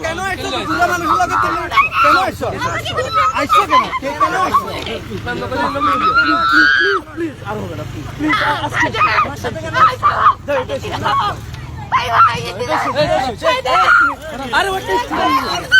কেন আইছো বুড়া মানুষ লাগে তুমি কেন আইছো আইছো কেন কে? কেন আইছো আরে কেন আইছো তুমি কেন ও আমার ওয়াইফ নুসরাত নুসরাত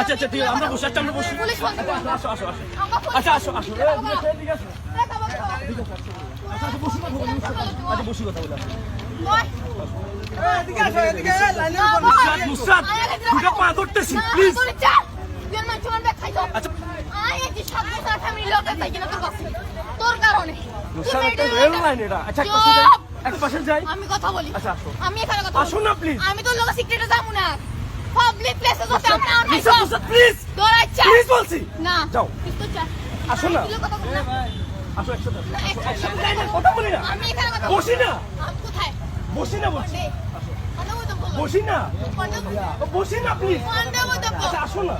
আচ্ছা আচ্ছা ঠিক আছে আমরা বসে আচ্ছা আমরা বসি। আসো আসো আসো আচ্ছা আসো আসো। আচ্ছা বসি। আচ্ছা। লোকের তাই কিনা তোর কাছে। তোর কারণে। আচ্ছা আমি কথা বলি। আচ্ছা, আমি এখানে কথা আসো না, please। আমি তোর লোকের সিক্রেটে যাব না। পাবলিক প্লেসে তো তেমন না নুসরাত নুসরাত প্লিজ তোর ইচ্ছা প্লিজ বলছি। না যাও। তো চা। আসো না। কথা বলি না। আসো একসাথে একসাথে কথা বলি না। আমি এখানে কথা বসি না। কোথায়? বসি না বলছি। বসি না বসি প্লিজ। আচ্ছা, আসো হয়ে।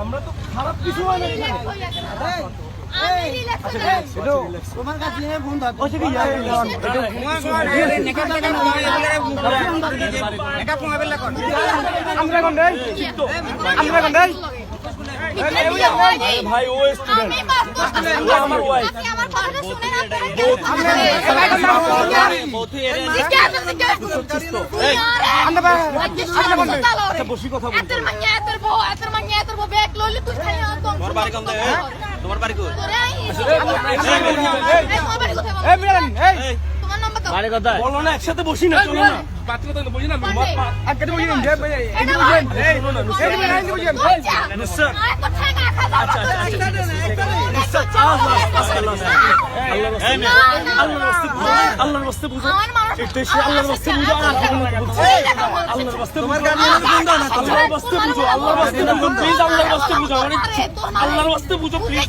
আমরা তো খারাপ কিছু হয় না হয়ে হয়ে। তোমার কাছে ফোন ইয়া, ইয়া, ভাই ও স্টুডেন্ট। ও আমার। আচ্ছা, একদম তোমার বাড়ি? তোমার বাড়ি বাড়ি কোথায় বলো? না একসাথে বসি না চলো না আচ্ছা। আচ্ছা আচ্ছা আচ্ছা আল্লাহর রাস্তে বুঝো আল্লাহর রাস্তে বুঝো আল্লাহর রাস্তে বুঝো আর কথা। আল্লাহর রাস্তে বুঝো প্লিজ আল্লাহর রাস্তে বুঝো আল্লাহর বুঝো প্লিজ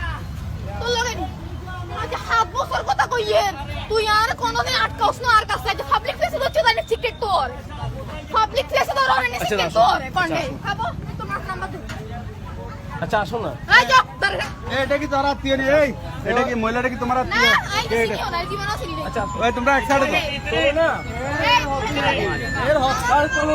তুই আর কোনদিন আটকাওস না আর কাছে। যে পাবলিক প্লেসে তো চলে না সিক্রেট তোর। পাবলিক প্লেসে তো রনে আচ্ছা, তোর। আচ্ছা, কন্ডে খাব? তোমার নাম্বার দে আচ্ছা আসো না। যাও এটা কি তোর আত্মীয় রে? এই এটা কি মহিলাটা কি তোমার না না আচ্ছা তোমরা এক সাইডে না। এর পাল আর চলো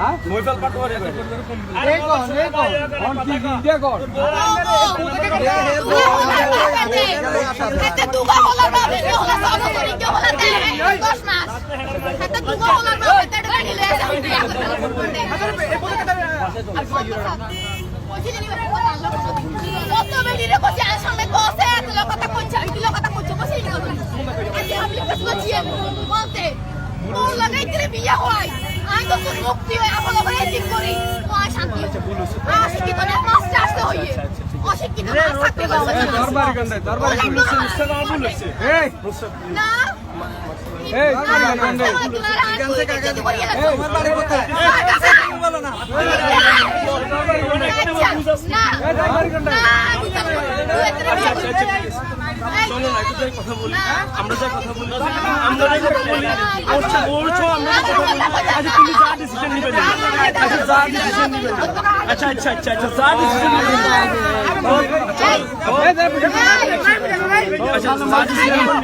না এই মইপাল পাট করিবে হ্যাঁ মইপাল পাট করিবে এই কোন এই কোন অন কি বিয়া হয় আমি তো তোর মুক্তি হয়ে আমার ওখানে ঠিক করি তো আর শান্তি আসে কি তোর মাস্টার আসতে হইয়ে আচ্ছা আচ্ছা ঠিক অশিক্ষিত মানুষ থাকতে পারছে না। দরবারি গন্ডে দরবারি বললাম গন্ডে না। মুস্তাক আমার ভুল হয়েছে এই না। এই, না, দরবারি গন্ডে না, না, না, তুই যদি বলিয়ে রাখো। তোমার বাড়ি কোথায় আমার কাছে বলো না না। এই দরবারি গন্ডে না, দিতে পারব না। তুই এখানে বিয়ে করবি। এই, চলো না একটু যাই কথা বলি আমরা যাই কথা বলি আমরা যাই কথা বলি বলছো বলছো আমরা যাই কথা বলি আচ্ছা তুমি যা ডিসিশন নিবে না আচ্ছা যা ডিসিশন নিবে না আচ্ছা আচ্ছা আচ্ছা আচ্ছা যা ডিসিশন নিবে না এই দে বুঝে আচ্ছা যা ডিসিশন নিবে